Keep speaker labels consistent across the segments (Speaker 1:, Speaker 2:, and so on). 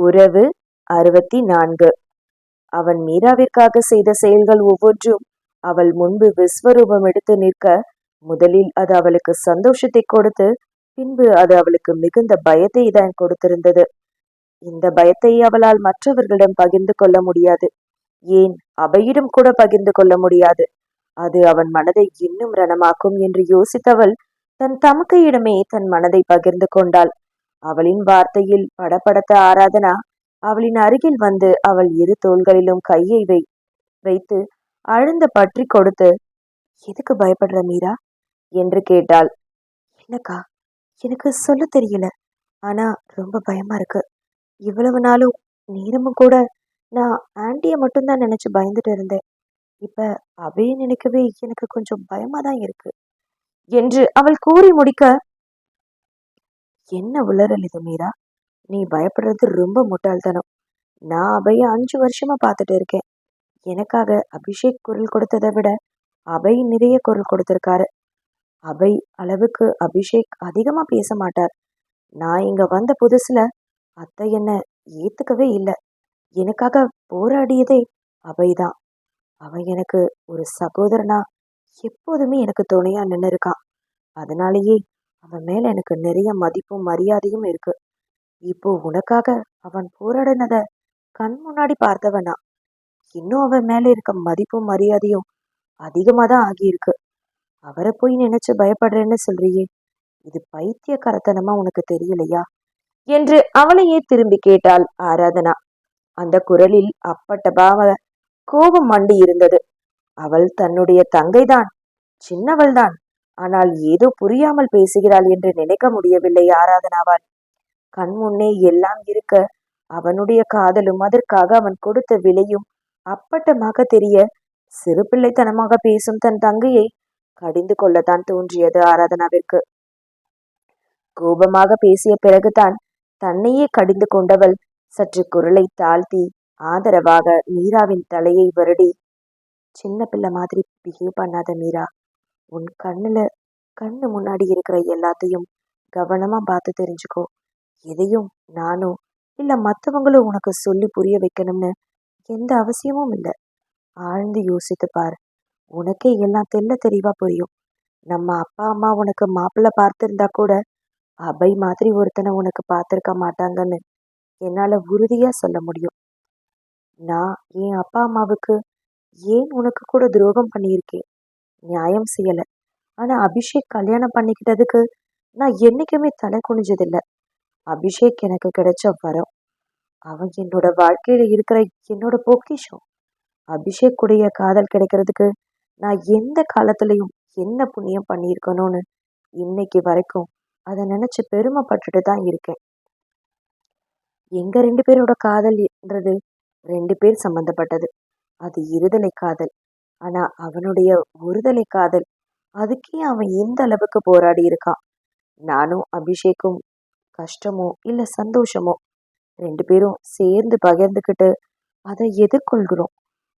Speaker 1: உறவு அறுபத்தி நான்கு. அவன் மீராவிற்காக செய்த செயல்கள் ஒவ்வொன்றும் அவள் முன்பு விஸ்வரூபம் எடுத்து நிற்க முதலில் அது அவளுக்கு சந்தோஷத்தை கொடுத்து பின்பு அது அவளுக்கு மிகுந்த பயத்தை தான் கொடுத்திருந்தது. இந்த பயத்தை அவளால் மற்றவர்களிடம் பகிர்ந்து கொள்ள முடியாது. ஏன் அவையிடம் கூட பகிர்ந்து கொள்ள முடியாது. அது அவன் மனதை இன்னும் ரணமாக்கும் என்று யோசித்தவள் தன் தமக்கையிடமே தன் மனதை பகிர்ந்து கொண்டாள். அவளின் வார்த்தையில் படபடத்த ஆராதனா அவளின் அருகில் வந்து அவள் இரு தோள்களிலும் கையை வை வைத்து அழுந்த பற்றி கொடுத்து எதுக்கு பயப்படுற மீரா? என்று கேட்டாள். என்னக்கா எனக்கு சொல்ல தெரியல. ஆனா ரொம்ப பயமா இருக்கு. இவ்வளவு நாளும் நேரமும் கூட நான் ஆண்டியை மட்டும்தான் நினைச்சு பயந்துட்டு இருந்தேன். இப்ப அவையை நினைக்கவே எனக்கு கொஞ்சம் பயமா தான் இருக்கு. என்று அவள் கூறி முடிக்க என்ன உளறல் இது மீரா? நீ பயப்படுறது ரொம்ப முட்டாள்தனம். நான் அபைய அஞ்சு வருஷமா பார்த்துட்டு இருக்கேன். எனக்காக அபிஷேக் குரல் கொடுத்ததை விட அபை நிறைய குரல் கொடுத்திருக்காரு. அபை அளவுக்கு அபிஷேக் அதிகமா பேச மாட்டார். நான் இங்க வந்த புதுசுல அத்தை என்ன ஏத்துக்கவே இல்லை. எனக்காக போராடியதே அபைதான் அவன் எனக்கு ஒரு சகோதரனா எப்போதுமே எனக்கு துணையா நின்று இருக்கான் அதனாலேயே அவன் மேல எனக்கு நிறைய மதிப்பும் மரியாதையும் இருக்கு. இப்போ உனக்காக அவன் போராடினத கண் முன்னாடி பார்த்தவனா? இன்னும் அவன் மேல இருக்க மதிப்பும் மரியாதையும் அதிகமா தான் ஆகியிருக்கு. அவரை போய் நினைச்சு பயப்படுறேன்னு சொல்றியே இது பைத்தியக்காரத்தனமா உனக்கு தெரியலையா? என்று அவளையே திரும்பி கேட்டாள் ஆராதனா. அந்த குரலில் அப்பட்ட பாவ கோபம் மண்டி இருந்தது. அவள் தன்னுடைய தங்கைதான் சின்னவள்தான். ஆனால் ஏதோ புரியாமல் பேசுகிறாள் என்று நினைக்க முடியவில்லை ஆராதனாவால் கண் முன்னே எல்லாம் இருக்க அவனுடைய காதலும் அதற்காக அவன் கொடுத்த விலையும் அப்பட்டமாக தெரிய சிறு பிள்ளைத்தனமாக பேசும் தன் தங்கையை கடிந்து கொள்ளத்தான் தோன்றியது ஆராதனாவிற்கு. கோபமாக பேசிய பிறகுதான் தன்னையே கடிந்து கொண்டவள் சற்று குரலை தாழ்த்தி ஆதரவாக மீராவின் தலையை வருடி சின்ன பிள்ளை மாதிரி பிஹேவ் பண்ணாத மீரா. உன் கண்ணுல கண்ணு முன்னாடி இருக்கிற எல்லாத்தையும் கவனமா பார்த்து தெரிஞ்சுக்கோ. எதையும் நானும் இல்ல மற்றவங்களும் உனக்கு சொல்லி புரிய வைக்கணும்னு எந்த அவசியமும் இல்லை. ஆழ்ந்து யோசித்து பார். உனக்கே எல்லாம் தெல்ல தெளிவா புரியும். நம்ம அப்பா அம்மா உனக்கு மாப்பிள்ளை பார்த்திருந்தா கூட அபை மாதிரி ஒருத்தனை உனக்கு பார்த்துருக்க மாட்டாங்கன்னு என்னால உறுதியா சொல்ல முடியும். நான் என் அப்பா அம்மாவுக்கு ஏன் உனக்கு கூட துரோகம் பண்ணியிருக்கேன்? நியாயம் செய்யலை. ஆனால் அபிஷேக் கல்யாணம் பண்ணிக்கிட்டதுக்கு நான் என்றைக்குமே தலை குனிஞ்சதில்லை. அபிஷேக் எனக்கு கிடைச்ச வரம். அவன் என்னோட வாழ்க்கையில் இருக்கிற என்னோட பொக்கிஷம். அபிஷேக் உடைய காதல் கிடைக்கிறதுக்கு நான் எந்த காலத்துலேயும் என்ன புண்ணியம் பண்ணியிருக்கணும்னு இன்னைக்கு வரைக்கும் அதை நினச்சி பெருமைப்பட்டுட்டு தான் இருக்கேன். எங்கள் ரெண்டு பேரோட காதல்ன்றது ரெண்டு பேர் சம்மந்தப்பட்டது அது இருதலை காதல். ஆனா அவனுடைய ஒருதலை காதல். அதுக்கே அவன் எந்த அளவுக்கு போராடி இருக்கான் நானும் அபிஷேக்கும் கஷ்டமோ இல்ல சந்தோஷமோ ரெண்டு பேரும் சேர்ந்து பகிர்ந்துக்கிட்டு அதை எதிர்கொள்கிறோம்.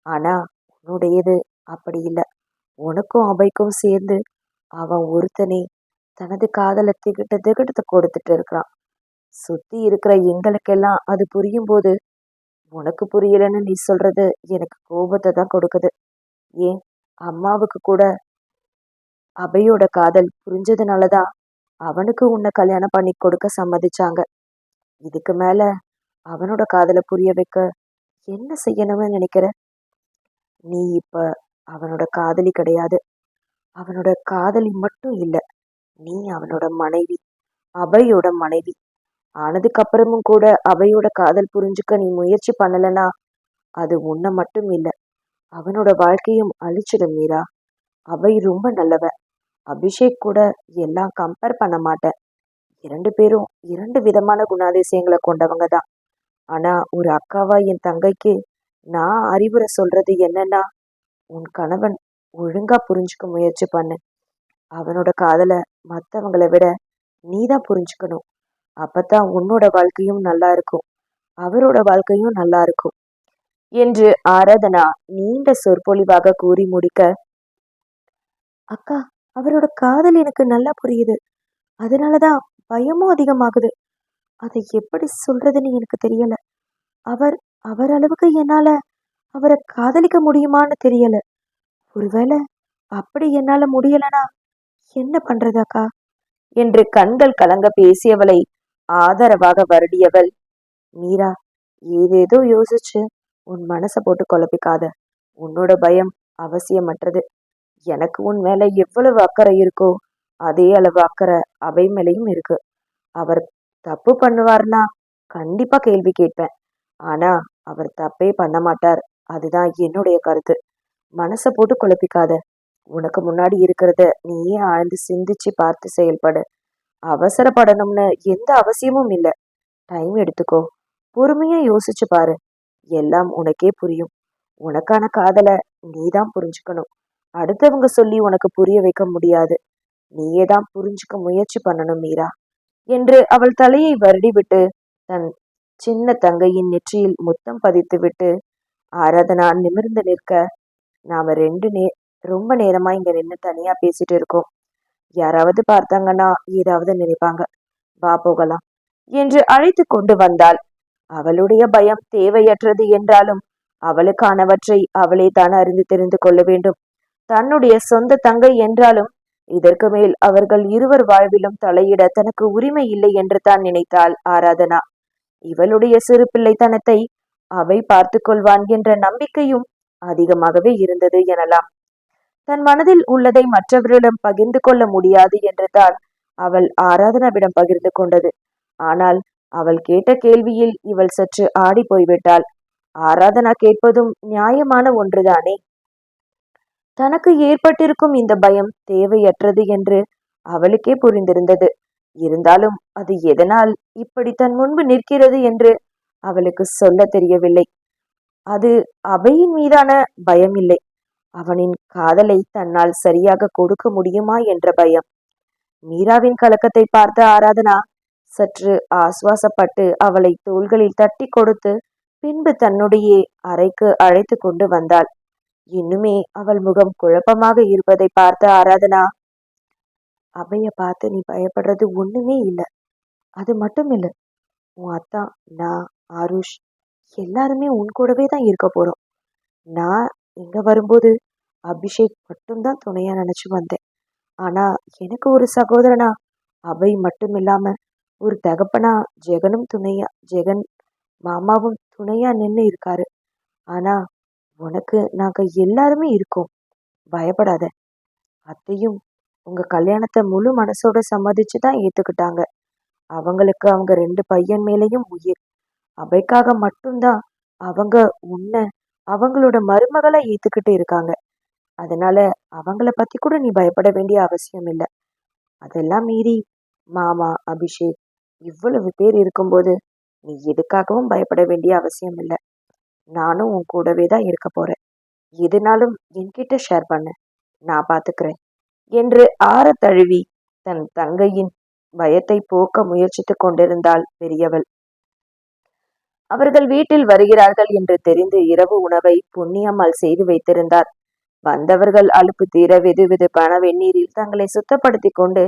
Speaker 1: ஆனா உன்னுடையது அப்படி இல்லை. உனக்கும் அபைக்கும் சேர்ந்து அவன் ஒருத்தனே தனது காதலை திகிட்ட திகிட்டத்தை கொடுத்துட்டு இருக்கிறான். சுத்தி இருக்கிற எங்களுக்கெல்லாம் அது புரியும் போது உனக்கு புரியலன்னு நீ சொல்றது எனக்கு கோபத்தை தான் கொடுக்குது. ஏன்? அம்மாவுக்கு கூட அபையோட காதல் புரிஞ்சதுனாலதான் அவனுக்கு உன்னை கல்யாணம் பண்ணி கொடுக்க சம்மதிச்சாங்க. இதுக்கு மேல அவனோட காதலை புரிய வைக்க என்ன செய்யணும்னு நினைக்கிற? நீ இப்ப அவனோட காதலி கிடையாது. அவனோட காதலி மட்டும் இல்ல நீ அவனோட மனைவி அபையோட மனைவி. ஆனதுக்கு அப்புறமும் கூட அபையோட காதல் புரிஞ்சுக்க நீ முயற்சி பண்ணலனா அது உன்னை மட்டும் இல்லை அவனோட வாழ்க்கையும் அழிச்சிடும் மீரா. அவை ரொம்ப நல்லவ. அபிஷேக் கூட எல்லாம் கம்பேர் பண்ண மாட்டேன். இரண்டு பேரும் இரண்டு விதமான குணாதிசயங்களை கொண்டவங்க தான். ஆனா ஒரு அக்காவா என் தங்கைக்கு நான் அறிவுரை சொல்றது என்னன்னா உன் கணவன் ஒழுங்கா புரிஞ்சுக்க முயற்சி பண்ணு. அவனோட காதலை மற்றவங்களை விட நீ தான் புரிஞ்சுக்கணும். அப்பதான் உன்னோட வாழ்க்கையும் நல்லா இருக்கும். அவரோட வாழ்க்கையும் நல்லா இருக்கும். என்று ஆராதனா நீண்ட சொற்பொழிவாக கூறி முடிக்க அக்கா அவரோட காதல் எனக்கு நல்லா புரியுது. அதனாலதான் பயமும் அதிகமாகுது. அதை எப்படி சொல்றதுன்னு எனக்கு தெரியல. அவர் அவர் அளவுக்கு என்னால அவரை காதலிக்க முடியுமான்னு தெரியல. ஒருவேளை அப்படி என்னால முடியலனா என்ன பண்றது அக்கா? என்று கண்கள் கலங்க பேசியவளை ஆதரவாக வருடியவள் மீரா ஏதேதோ யோசிச்சு உன் மனசை போட்டு குழப்பிக்காத. உன்னோட பயம் அவசியமற்றது. எனக்கு உன் மேல எவ்வளவு அக்கறை இருக்கோ அதே அளவு அக்கறை அவை மேலேயும் இருக்கு. அவர் தப்பு பண்ணுவார்னா கண்டிப்பா கேள்வி கேட்பேன். ஆனா அவர் தப்பே பண்ண மாட்டார். அதுதான் என்னுடைய கருத்து. மனசை போட்டு குழப்பிக்காத. உனக்கு முன்னாடி இருக்கிறத நீயே ஆழ்ந்து சிந்திச்சு பார்த்து செயல்படு. அவசரப்படணும்னு எந்த அவசியமும் இல்லை. டைம் எடுத்துக்கோ. பொறுமையா யோசிச்சு பாரு. எல்லாம் உனக்கே புரியும். உனக்கான காதலை நீதான் புரிஞ்சுக்கணும். அடுத்தவங்க சொல்லி உனக்கு புரிய வைக்க முடியாது. நீயே தான் புரிஞ்சுக்க முயற்சி பண்ணணும் மீரா என்று அவள் தலையை வருடி விட்டு தன் சின்ன தங்கையின் நெற்றியில் முத்தம் பதித்து விட்டு ஆராதனா நிமிர்ந்து நிற்க நாம ரெண்டு நே ரொம்ப நேரமா இங்க நின்று தனியா பேசிட்டு இருக்கோம். யாராவது பார்த்தாங்கன்னா ஏதாவது நினைப்பாங்க. வா போகலாம் என்று அழைத்து கொண்டு வந்தாள். அவளுடைய பயம் தேவையற்றது என்றாலும் அவளுக்கானவற்றை அவளே தான் அறிந்து தெரிந்து கொள்ள வேண்டும். தன்னுடைய சொந்த தங்கை என்றாலும் இதற்கு மேல் அவர்கள் இருவர் வாழ்விலும் தலையிட தனக்கு உரிமை இல்லை என்று தான் நினைத்தாள் ஆராதனா. இவளுடைய சிறு பிள்ளைத்தனத்தை அவை பார்த்து கொள்வான் என்ற நம்பிக்கையும் அதிகமாகவே இருந்தது எனலாம். தன் மனதில் உள்ளதை மற்றவர்களிடம் பகிர்ந்து கொள்ள முடியாது என்று தான் அவள் ஆராதனாவிடம் பகிர்ந்து கொண்டது. ஆனால் அவள் கேட்ட கேள்வியில் இவள் சற்று ஆடி போய்விட்டாள். ஆராதனா கேட்பதும் நியாயமான ஒன்றுதானே? தனக்கு ஏற்பட்டிருக்கும் இந்த பயம் தேவையற்றது என்று அவளுக்கே புரிந்திருந்தது. இருந்தாலும் அது எதனால் இப்படி தன் முன்பு நிற்கிறது என்று அவளுக்கு சொல்ல தெரியவில்லை. அது அபையின் மீதான பயம் இல்லை அவனின் காதலை தன்னால் சரியாக கொடுக்க முடியுமா என்ற பயம். மீராவின் கலக்கத்தை பார்த்த ஆராதனா சற்று ஆஸ்வாசப்பட்டு அவளை தோள்களில் தட்டி கொடுத்து பின்பு தன்னுடைய அறைக்கு அழைத்து கொண்டு வந்தாள். இன்னுமே அவள் முகம் குழப்பமாக இருப்பதை பார்த்த ஆராதனா அவைய பார்த்து நீ பயப்படுறது ஒண்ணுமே இல்லை. அது மட்டும் இல்லை உன் அத்தா நான் ஆருஷ் எல்லாருமே உன் கூடவே தான் இருக்க போறோம். நான் இங்க வரும்போது அபிஷேக் மட்டும்தான் துணையா நினைச்சு வந்தேன். ஆனா எனக்கு ஒரு சகோதரனா அவை மட்டும் இல்லாம ஒரு தகப்பனா ஜெகனும் துணையா ஜெகன் மாமாவும் துணையா நின்று இருக்காரு. ஆனா உனக்கு நாங்க எல்லாருமே இருக்கோம். பயப்படாத. அத்தையும் உங்க கல்யாணத்தை முழு மனசோட சம்மதிச்சு தான் ஏத்துக்கிட்டாங்க. அவங்களுக்கு அவங்க ரெண்டு பையன் மேலேயும் உயிர். அவைக்காக மட்டும்தான் அவங்க உன்னை அவங்களோட மருமகளை ஏத்துக்கிட்டு இருக்காங்க. அதனால அவங்கள பத்தி கூட நீ பயப்பட வேண்டிய அவசியம் இல்லை. அதெல்லாம் மீறி மாமா அபிஷேக் இவ்வளவு பேர் இருக்கும்போது நீ எதுக்காகவும் பயப்பட வேண்டிய அவசியம் இல்லை நானும் உன் கூடவே தான் இருக்க போறேன். எதுனாலும் என்கிட்ட ஷேர் பண்ணு. நான் பார்த்துக்கிறேன் என்று ஆற தழுவி தன் தங்கையின் பயத்தை போக்க முயற்சித்துக் கொண்டிருந்தாள் பெரியவள். அவர்கள் வீட்டில் வருகிறார்கள் என்று தெரிந்து இரவு உணவை புண்ணியம்மாள் செய்து வைத்திருந்தார். வந்தவர்கள் அலுப்பு தீர வெது வெதுப்பான வெந்நீரில் தங்களை சுத்தப்படுத்தி கொண்டு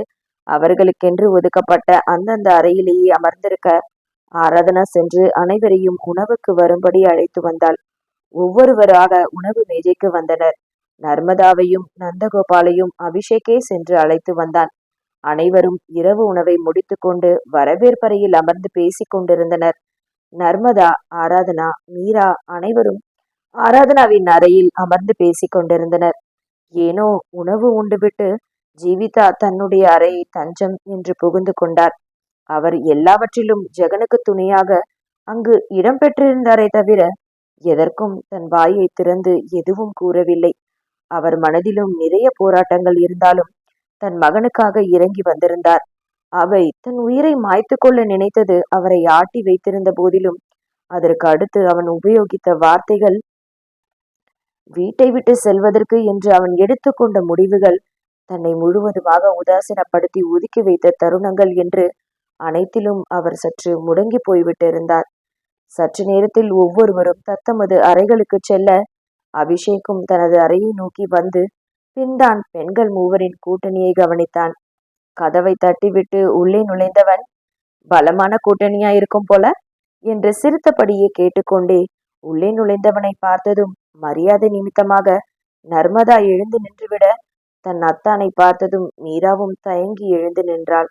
Speaker 1: அவர்களுக்கென்று ஒதுக்கப்பட்ட அந்தந்த அறையிலேயே அமர்ந்திருக்க ஆராதனா சென்று அனைவரையும் உணவுக்கு வரும்படி அழைத்து வந்தாள். ஒவ்வொருவராக உணவு மேஜைக்கு வந்தனர். நர்மதாவையும் நந்தகோபாலையும் அபிஷேக்கே சென்று அழைத்து வந்தான். அனைவரும் இரவு உணவை முடித்துக்கொண்டு வரவேற்பறையில் அமர்ந்து பேசிக் கொண்டிருந்தனர். நர்மதா ஆராதனா மீரா அனைவரும் ஆராதனாவின் அறையில் அமர்ந்து பேசிக் கொண்டிருந்தனர். ஏனோ உணவு உண்டுவிட்டு ஜீவிதா தன்னுடைய அறையை தஞ்சம் என்று புகுந்து கொண்டார். அவர் எல்லாவற்றிலும் ஜெகனுக்கு துணையாக அங்கு இடம் பெற்றிருந்தாரே தவிர எதற்கும் தன் வாயை திறந்து எதுவும் கூறவில்லை. அவர் மனதிலும் நிறைய போராட்டங்கள் இருந்தாலும் தன் மகனுக்காக இறங்கி வந்திருந்தார். அவை தன் உயிரை மாய்த்து கொள்ள நினைத்தது அவரை ஆட்டி வைத்திருந்த போதிலும் அதற்கு அடுத்து அவன் உபயோகித்த வார்த்தைகள் வீட்டை விட்டு செல்வதற்கு என்று அவன் எடுத்துக்கொண்ட முடிவுகள் தன்னை முழுவதுமாக உதாசீனப்படுத்தி ஒதுக்கி வைத்த தருணங்கள் என்று அனைத்திலும் அவர் சற்று முடங்கி போய்விட்டிருந்தார். சற்று நேரத்தில் ஒவ்வொருவரும் தத்தமது அறைகளுக்கு செல்ல அபிஷேக்கும் தனது அறையை நோக்கி வந்து பின்தான் பெண்கள் மூவரின் கூட்டணியை கவனித்தான். கதவை தட்டிவிட்டு உள்ளே நுழைந்தவன் பலமான கூட்டணியா இருக்கும் போல? என்று சிரித்தபடியே கேட்டுக்கொண்டே உள்ளே நுழைந்தவனை பார்த்ததும் மரியாதை நிமித்தமாக நர்மதா எழுந்து நின்றுவிட தன் அத்தானை பார்த்ததும் மீராவும் தயங்கி எழுந்து நின்றாள்.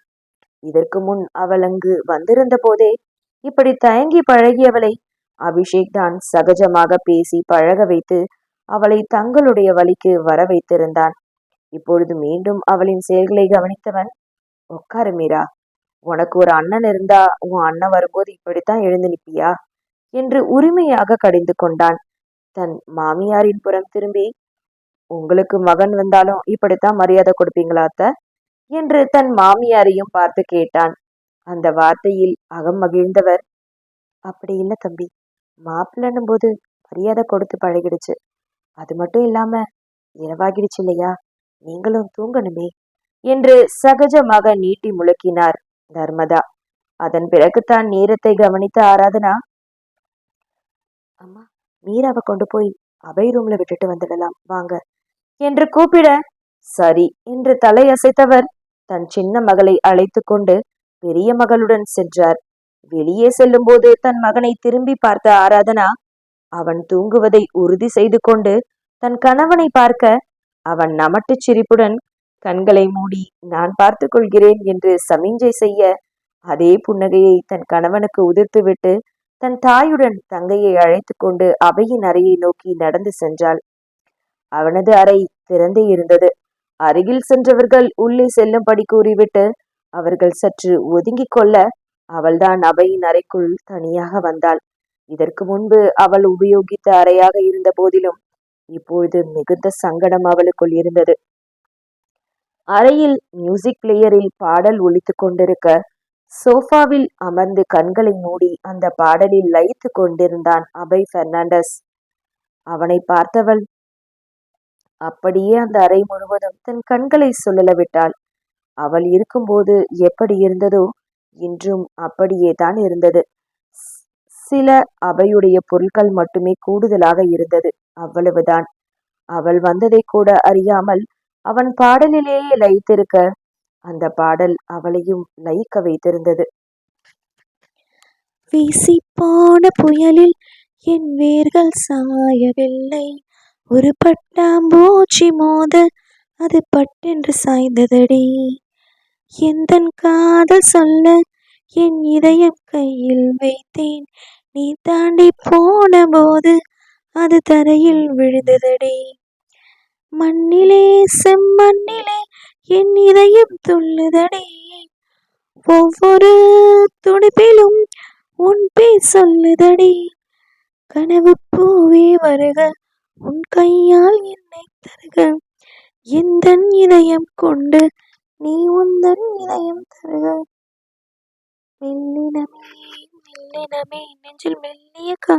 Speaker 1: இதற்கு முன் அவள் அங்கு வந்திருந்த போதே இப்படி தயங்கி பழகியவளை அபிஷேக் தான் சகஜமாக பேசி பழக வைத்து அவளை தங்களுடைய வழிக்கு வர வைத்திருந்தான். இப்பொழுது மீண்டும் அவளின் செயல்களை கவனித்தவன் உட்காரு மீரா உனக்கு ஒரு அண்ணன் இருந்தா உன் அண்ணன் வரும்போது இப்படித்தான் எழுந்து நிற்பியா என்று உரிமையாக கடிந்து கொண்டான். தன் மாமியாரின் புறம் திரும்பி உங்களுக்கு மகன் வந்தாலும் இப்படித்தான் மரியாதை கொடுப்பீங்களா அத்த? என்று தன் மாமியாரையும் பார்த்து கேட்டான். அந்த வார்த்தையில் அகம் மகிழ்ந்தவர் அப்படி இல்லை தம்பி மாப்பிள்ளன்னும் போது மரியாதை கொடுத்து பழகிடுச்சு. அது மட்டும் இல்லாம இரவாகிடுச்சு இல்லையா? நீங்களும் தூங்கணுமே என்று சகஜமாக நீட்டி முழக்கினார் நர்மதா. அதன் பிறகு தான் நேரத்தை கவனித்த ஆராதனா அம்மா மீராவை கொண்டு போய் அவை ரூம்ல விட்டுட்டு வந்துடலாம். வாங்க. என்று கூப்பிட சரி என்று தலையசைத்தவர் தன் சின்ன மகளை அழைத்து கொண்டு பெரிய மகளுடன் சென்றார். வெளியே செல்லும்போது தன் மகனை திரும்பி பார்த்த ஆராதனா அவன் தூங்குவதை உறுதி செய்து கொண்டு தன் கணவனை பார்க்க அவன் நமட்டுச் சிரிப்புடன் கண்களை மூடி நான் பார்த்துக் கொள்கிறேன் என்று சமிஞ்சை செய்ய அதே புன்னகையை தன் கணவனுக்கு உதிர்த்துவிட்டு தன் தாயுடன் தங்கையை அழைத்து கொண்டு அவையின் அறையை நோக்கி நடந்து சென்றாள். அவனது அறை திறந்தே இருந்தது. அருகில் சென்றவர்கள் உள்ளே செல்லும்படி கூறிவிட்டு அவர்கள் சற்று ஒதுங்கிக் கொள்ள அவள்தான் அவையின் அறைக்குள் தனியாக வந்தாள். இதற்கு முன்பு அவள் உபயோகித்த அறையாக இருந்த போதிலும் இப்பொழுது மிகுந்த சங்கடம் அவளுக்குள் இருந்தது. அறையில் மியூசிக் பிளேயரில் பாடல் ஒழித்துக் கொண்டிருக்க சோஃபாவில் அமர்ந்து கண்களை மூடி அந்த பாடலில் லயித்து கொண்டிருந்தான் அபய் பெர்னாண்டஸ். அவனை பார்த்தவள் அப்படியே அந்த அறை முழுவதும் தன் கண்களை சுழல விட்டாள் அவள் இருக்கும்போது எப்படி இருந்ததோ இன்றும் அப்படியே தான் இருந்தது. சில அவையுடைய பொருட்கள் மட்டுமே கூடுதலாக இருந்தது அவ்வளவுதான். அவள் வந்ததை கூட அறியாமல் அவன் பாடலிலேயே லயித்திருக்க அந்த பாடல் அவளையும் லயிக்க வைத்திருந்தது.
Speaker 2: வீசி போன புயலில் என் வேர்கள் சாயவில்லை. ஒரு பட்டாம்பூச்சி மோத அது பட்டென்று சாய்ந்ததடி. எந்தன் காதல் சொல்ல என் இதயம் கையில் வைத்தேன். நீ தாண்டி போன போது அது தரையில் விழுந்ததடி. மண்ணிலே செம்மண்ணிலே என் இதயம் துள்ளுதடி. ஒவ்வொரு துடிப்பிலும் உன் பேர் சொல்லுதடி. கனவு பூவே வருக உன் கையால் என்னை தருக. எந்தன் இதயம் கொண்டு நீ உந்தன் இதயம் தருக. மெல்லினமே மெல்லினமே நெஞ்சில் மெல்லிய கா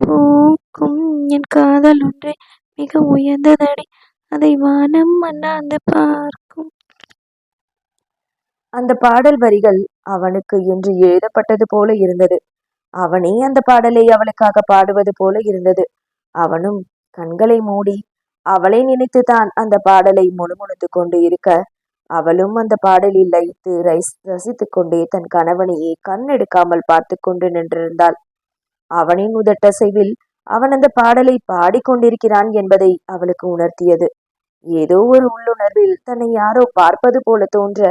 Speaker 2: பூக்கும் என் காதல் ஒன்றே. மிக உயர்ந்ததடி அதை வானம் அண்ணாந்து பார்க்கும்.
Speaker 1: அந்த பாடல் வரிகள் அவனுக்கு என்று எழுதப்பட்டது போல இருந்தது. அவனே அந்த பாடலை அவளுக்காக பாடுவது போல இருந்தது. அவனும் கண்களை மூடி அவளை நினைத்துதான் அந்த பாடலை முணுமுணுத்து கொண்டு இருக்க. அவளும் அந்த பாடலில் லயித்து ரைஸ் ரசித்து கொண்டே தன் கணவனையே கண்ணெடுக்காமல் பார்த்து கொண்டு நின்றிருந்தாள். அவனின் உதட்டசைவில் அவன் அந்த பாடலை பாடிக்கொண்டிருக்கிறான் என்பதை அவளுக்கு உணர்த்தியது. ஏதோ ஒரு உள்ளுணர்வில் தன்னை யாரோ பார்ப்பது போல தோன்ற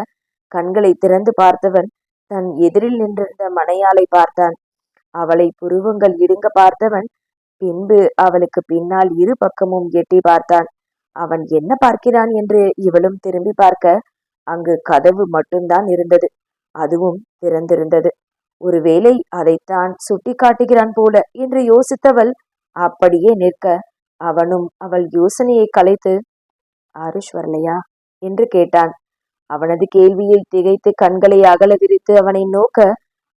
Speaker 1: கண்களை திறந்து பார்த்தவன் தன் எதிரில் நின்றிருந்த மனையாளை பார்த்தான். அவளை புருவங்கள் இடுங்க பார்த்தவன் பின்பு அவளுக்கு பின்னால் இரு பக்கமும் எட்டி பார்த்தான். அவன் என்ன பார்க்கிறான் என்று இவளும் திரும்பி பார்க்க அங்கு கதவு மட்டும்தான் இருந்தது. அதுவும் திறந்திருந்தது. ஒருவேளை அதைத்தான் சுட்டி காட்டுகிறான் போல என்று யோசித்தவள் அப்படியே நிற்க அவனும் அவள் யோசனையை கலைத்து ஆருஷ் வரலையா என்று கேட்டான். அவனது கேள்வியை திகைத்து கண்களை அகல விரித்து அவனை நோக்க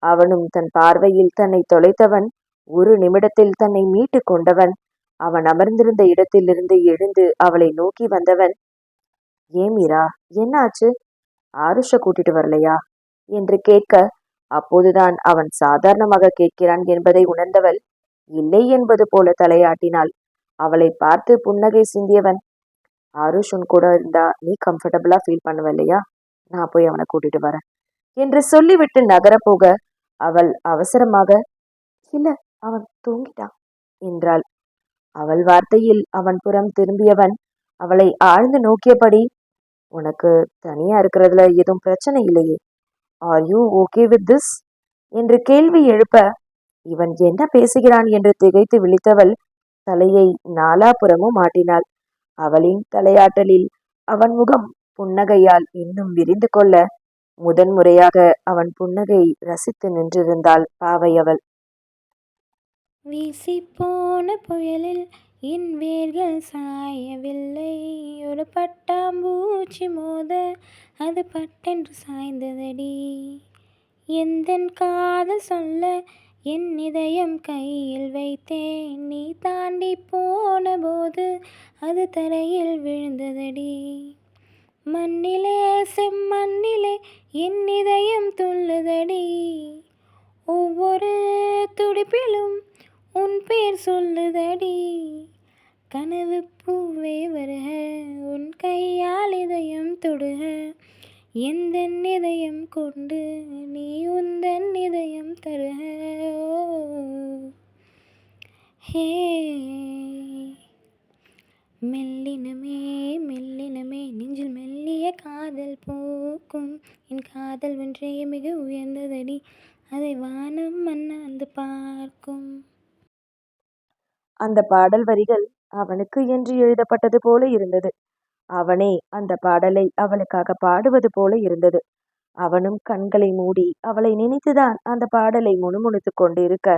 Speaker 1: அவனும் தன் பார்வையில் தன்னை தொலைத்தவன் ஒரு நிமிடத்தில் தன்னை மீட்டு கொண்டவன். அவன் அமர்ந்திருந்த இடத்திலிருந்து எழுந்து அவளை நோக்கி வந்தவன் ஏ மீரா என்னாச்சு? ஆருஷ கூட்டிட்டு வரலையா? என்று கேட்க அப்போதுதான் அவன் சாதாரணமாக கேட்கிறான் என்பதை உணர்ந்தவள் இல்லை என்பது போல தலையாட்டினாள். அவளை பார்த்து புன்னகை சிந்தியவன் ஆருஷ் உன் கூட இருந்தா நீ கம்ஃபர்டபுளா ஃபீல் பண்ணுவ இல்லையா நான் போய் அவனை கூட்டிட்டு வரேன் என்று சொல்லிவிட்டு நகரப்போக அவள் அவசரமாக இல்ல அவன் தூங்கிட்டான். என்றாள். அவள் வார்த்தையில் அவன் புறம் திரும்பியவன் அவளை ஆழ்ந்து நோக்கியபடி உனக்கு தனியா இருக்கிறதுல எதுவும் பிரச்சனை இல்லையே. Are you okay with this என்று கேள்வி எழுப்ப இவன் என்ன பேசுகிறான்? என்று திகைத்து விழித்தவள் தலையை நாலாபுறமும் ஆட்டினாள். அவளின் தலையாட்டலில் அவன் முகம் புன்னகையால் இன்னும் விரிந்து கொள்ள முதன்முறையாக அவன் புன்னகை ரசித்து நின்றிருந்தாள் பாவை அவள்
Speaker 3: வீசி போன புயலில் என் வேர்கள் சாயவில்லை. ஒரு பட்டாம்பூச்சி மோத அது பட்டென்று சாய்ந்ததடி. எந்த காதல் சொல்ல என் இதயம் கையில் வைத்தேன். நீ தாண்டி போன போது அது தரையில் விழுந்ததடி. மண்ணிலே செம்மண்ணிலே என் இதயம் துள்ளுதடி. ஒவ்வொரு துடிப்பிலும் உன் பேர் சொல்லுதடி. கனவு பூவே வருக உன் கையால் இதயம் தொடுக. எந்த இதயம் கொண்டு நீ உந்தன் இதயம் தருக. ஹே. மெல்லினமே மெல்லினமே நெஞ்சில் மெல்லிய காதல் போக்கும். என் காதல் ஒன்றே மிக உயர்ந்ததடி அதை வானம் மண்ணாந்து பார்க்கும்.
Speaker 1: அந்த பாடல் வரிகள் அவனுக்கு என்று எழுதப்பட்டது போல இருந்தது. அவனே அந்த பாடலை அவளுக்காக பாடுவது போல இருந்தது. அவனும் கண்களை மூடி அவளை நினைத்துதான் அந்த பாடலை முணுமுணுத்துக் கொண்டிருக்க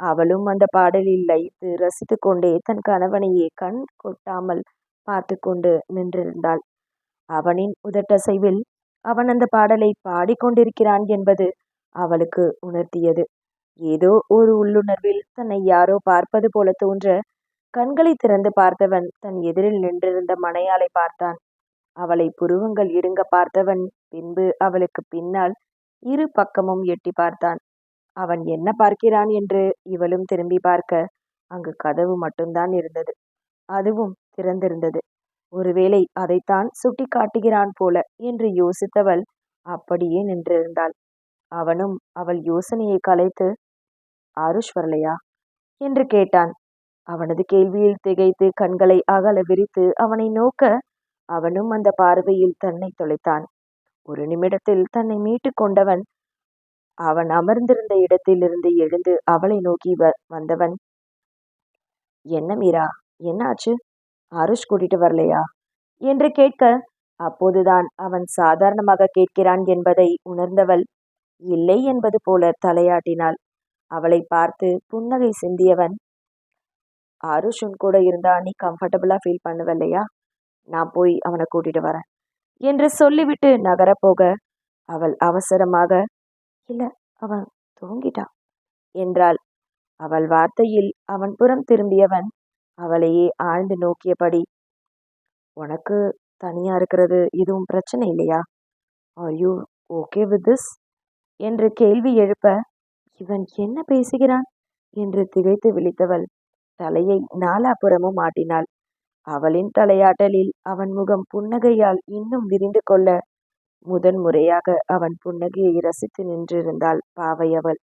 Speaker 1: அவளும் அந்த பாடலில் லயித்து ரசித்து கொண்டே தன் கணவனையே கண் கொட்டாமல் பார்த்து கொண்டு நின்றிருந்தாள். அவனின் உதட்டசைவில் அவன் அந்த பாடலை பாடிக்கொண்டிருக்கிறான் என்பது அவளுக்கு உணர்த்தியது. ஏதோ ஒரு உள்ளுணர்வில் தன்னை யாரோ பார்ப்பது போல தோன்ற கண்களை திறந்து பார்த்தவன் தன் எதிரில் நின்றிருந்த மனையாளை பார்த்தான். அவளை புருவங்கள் இடுங்க பார்த்தவன் பின்பு அவளுக்கு பின்னால் இரு பக்கமும் எட்டி பார்த்தான். அவன் என்ன பார்க்கிறான்? என்று இவளும் திரும்பி பார்க்க அங்கு கதவு மட்டும்தான் இருந்தது. அதுவும் திறந்திருந்தது. ஒருவேளை அதைத்தான் சுட்டி காட்டுகிறான் போல என்று யோசித்தவள் அப்படியே நின்றிருந்தாள். அவனும் அவள் யோசனையை கலைத்து ஆருஷ் வரலையா என்று கேட்டான். அவனது கேள்வியில் திகைத்து கண்களை அகல விரித்து அவனை நோக்க அவனும் அந்த பார்வையில் தன்னை தொலைத்தான். ஒரு நிமிடத்தில் தன்னை மீட்டு கொண்டவன் அவன் அமர்ந்திருந்த இடத்திலிருந்து எழுந்து அவளை நோக்கி வ வந்தவன் என்ன மீரா என்னாச்சு? அருஷ் கூட்டிட்டு வரலையா? என்று கேட்க அப்போதுதான் அவன் சாதாரணமாக கேட்கிறான் என்பதை உணர்ந்தவள் இல்லை என்பது போல தலையாட்டினாள். அவளை பார்த்து புன்னகை சிந்தியவன் ஆருஷ் உன் கூட இருந்தா நீ கம்ஃபர்டபுளா ஃபீல் பண்ணுவல்லையா? நான் போய் அவனை கூட்டிட்டு வரேன். என்று சொல்லிவிட்டு நகரப்போக அவள் அவசரமாக இல்ல அவன் தூங்கிட்டான். என்றாள். அவள் வார்த்தையில் அவன் புறம் திரும்பியவன் அவளையே ஆழ்ந்து நோக்கியபடி உனக்கு தனியா இருக்கிறது எதுவும் பிரச்சனை இல்லையா? Are you okay with this என்று கேள்வி எழுப்ப இவன் என்ன பேசுகிறான்? என்று திகைத்து விழித்தவள். தலையை நாலாபுறமும் ஆட்டினாள். அவளின் தலையாட்டலில் அவன் முகம் புன்னகையால் இன்னும் விரிந்து கொள்ள முதன் முறையாக அவன் புன்னகையை ரசித்து நின்றிருந்தாள் பாவை அவள்.